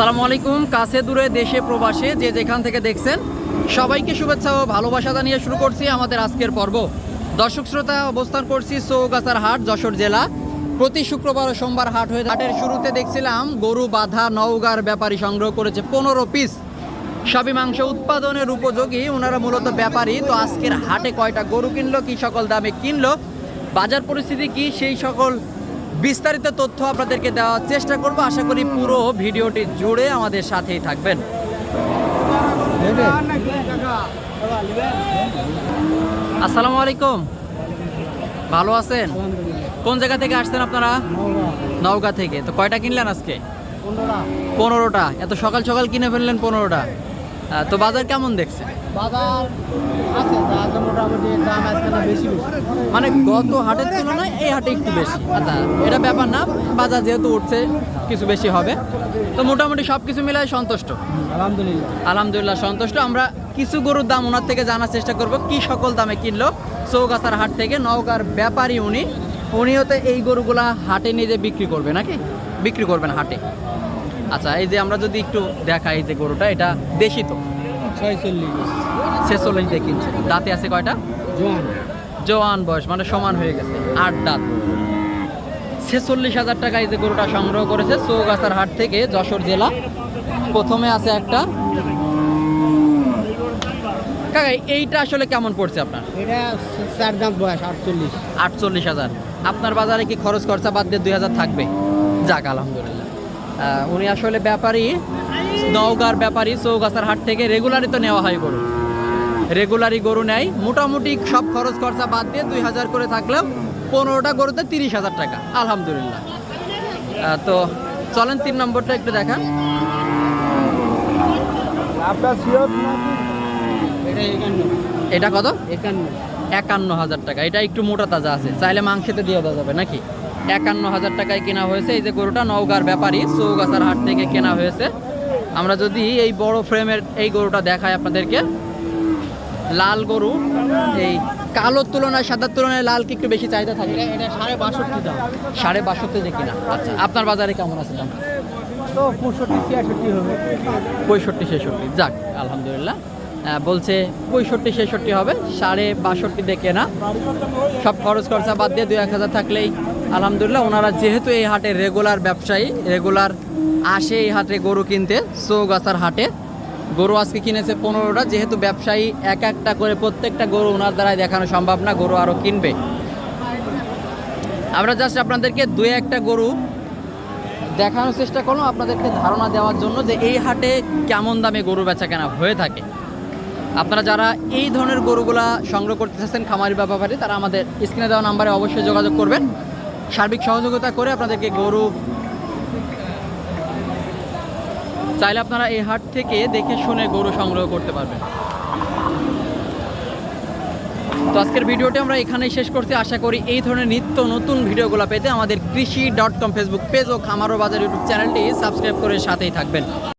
আসসালামু আলাইকুম, কাছে দূরে, দেশে, প্রবাসে, যে যেখান থেকে দেখছেন, সবাইকে শুভেচ্ছা ও ভালোবাসা জানিয়ে শুরু করছি আমাদের আজকের পর্ব। দর্শক শ্রোতা, অবস্থান করছি চৌগাছার হাট, যশোর জেলা। প্রতি শুক্রবার ও সোমবার হাট হয়ে হাটের শুরুতে দেখছিলাম, গরু বাধা, নওগার ব্যাপারী সংগ্রহ করেছে পনেরো পিস সবই মাংস উৎপাদনের উপযোগী, ওনারা মূলত ব্যাপারী। তো আজকের হাটে কয়টা গরু কিনলো, কি সকল দামে কিনলো, বাজার পরিস্থিতি কি, সেই সকল বিস্তারিত তথ্য আপনাদেরকে দেওয়ার চেষ্টা করব। আশা করি পুরো ভিডিওটি জুড়ে আমাদের সাথেই থাকবেন। আসসালামু আলাইকুম। ভালো আছেন? কোন জায়গা থেকে আসছেন আপনারা? নওগাঁ। থেকে। তো কয়টা কিনলেন আজকে? পনেরোটা। এত সকাল সকাল কিনে ফেললেন পনেরোটা। তো বাজার কেমন দেখছে বাজার আছে মোটামুটি দাম বেশি মানে গত হাটের তুলনায় এই হাটে একটু বেশি। আচ্ছা এটা ব্যাপার না বাজার যেহেতু উঠছে কিছু বেশি হবে। তো মোটামুটি সব কিছু মিলাই সন্তুষ্ট? আলহামদুলিল্লাহ। আলহামদুলিল্লাহ সন্তুষ্ট। আমরা কিছু গরুর দাম ওনার থেকে জানার চেষ্টা করব কি সকল দামে কিনলো। চৌগাছার হাট থেকে নওগাঁর ব্যাপারী উনি উনি হতে এই গরুগুলা হাটে নিয়ে বিক্রি করবে নাকি? বিক্রি করবেন হাটে। আচ্ছা এই যে আমরা যদি একটু দেখাই এই যে গরুটা এটা দেশি তো? ছয়চল্লিশ। ছেচল্লিশ দিয়ে কিনছে। দাঁতে আছে কয়টা? জোয়ান। বয়স মানে সমান হয়ে গেছে আট দাঁত। ছেচল্লিশ হাজার টাকা এই যে গরুটা সংগ্রহ করেছে চৌগাছার হাট থেকে যশোর জেলা। প্রথমে আছে একটা। কাকা এইটা আসলে কেমন পড়ছে আপনার? এটা চার দাম বয়স আটচল্লিশ। আটচল্লিশ হাজার। আপনার বাজারে কি খরচ খরচা বাদ দিয়ে দুই হাজার থাকবে? যাক আলহামদুলিল্লাহ। উনি আসলে ব্যাপারী নওগাঁর ব্যাপারী চৌগাছার হাট থেকে রেগুলারই তো নেওয়া হয় গরু। রেগুলারই গরু নেয়। মোটামুটি সব খরচ খরচা বাদ দিয়ে দুই হাজার করে থাকলেও পনেরোটা গরুতে তিরিশ হাজার টাকা। আলহামদুলিল্লাহ। তো চলেন তিন নম্বরটা একটু দেখান। এটা কত? একান্ন। একান্ন হাজার টাকা। এটা একটু মোটা তাজা আছে। চাইলে মাংসেতে দিয়ে দেওয়া যাবে নাকি? একান্ন হাজার টাকায় কেনা হয়েছে। এই যে গরুটা নওগাঁর ব্যাপারী চৌগাছার হাট থেকে কেনা হয়েছে। আমরা যদি এই বড় ফ্রেমের এই গরুটা দেখাই আপনাদেরকে। লাল গরু এই কালোর তুলনায় সাদার তুলনায় লাল কি একটু বেশি চাহিদা থাকে? এটা সাড়ে বাষট্টি দাম। সাড়ে বাষট্টি যে কিনা। আচ্ছা আপনার বাজারে কেমন আছে দাম? তো পঁয়ষট্টি ছিয়াষট্টি হবে। পঁয়ষট্টি ছেষট্টি। যাক আলহামদুলিল্লাহ। বলছে পঁয়ষট্টি ছেষট্টি হবে সাড়ে বাষট্টি দিয়ে কেনা। সব খরচ খরচা বাদ দিয়ে দু এক হাজার থাকলেই আলহামদুলিল্লাহ, ওনারা যেহেতু এই হাটে রেগুলার ব্যবসায়ী রেগুলার আসে এই হাটে গরু কিনতে, চৌগাছার হাটে। গরু আজকে কিনেছে পনেরোটা, যেহেতু ব্যবসায়ী এক একটা করে প্রত্যেকটা গরু ওনার দ্বারাই দেখানো সম্ভব না, গরু আরও কিনবে। আমরা জাস্ট আপনাদেরকে দু একটা গরু দেখানোর চেষ্টা করলাম, আপনাদেরকে ধারণা দেওয়ার জন্য যে এই হাটে কেমন দামে গরু বেচা কেনা হয়ে থাকে। আপনারা যারা এই ধরনের গরুগুলা সংগ্রহ করতে চাচ্ছেন খামারি ব্যাপারে, তারা আমাদের স্ক্রিনে দেওয়া নাম্বারে অবশ্যই যোগাযোগ করবেন। সার্বিক সহযোগিতা করে আপনাদেরকে গরু চাইলে আপনারা এই হাট থেকে দেখে শুনে গরু সংগ্রহ করতে পারবেন। তো আজকের ভিডিওটি আমরা এখানেই শেষ করছি। আশা করি এই ধরনের নিত্য নতুন ভিডিওগুলো পেতে আমাদের Krishi dot com Facebook page ও খামারো বাজার ইউটিউব চ্যানেলটি সাবস্ক্রাইব করে সাথেই থাকবেন।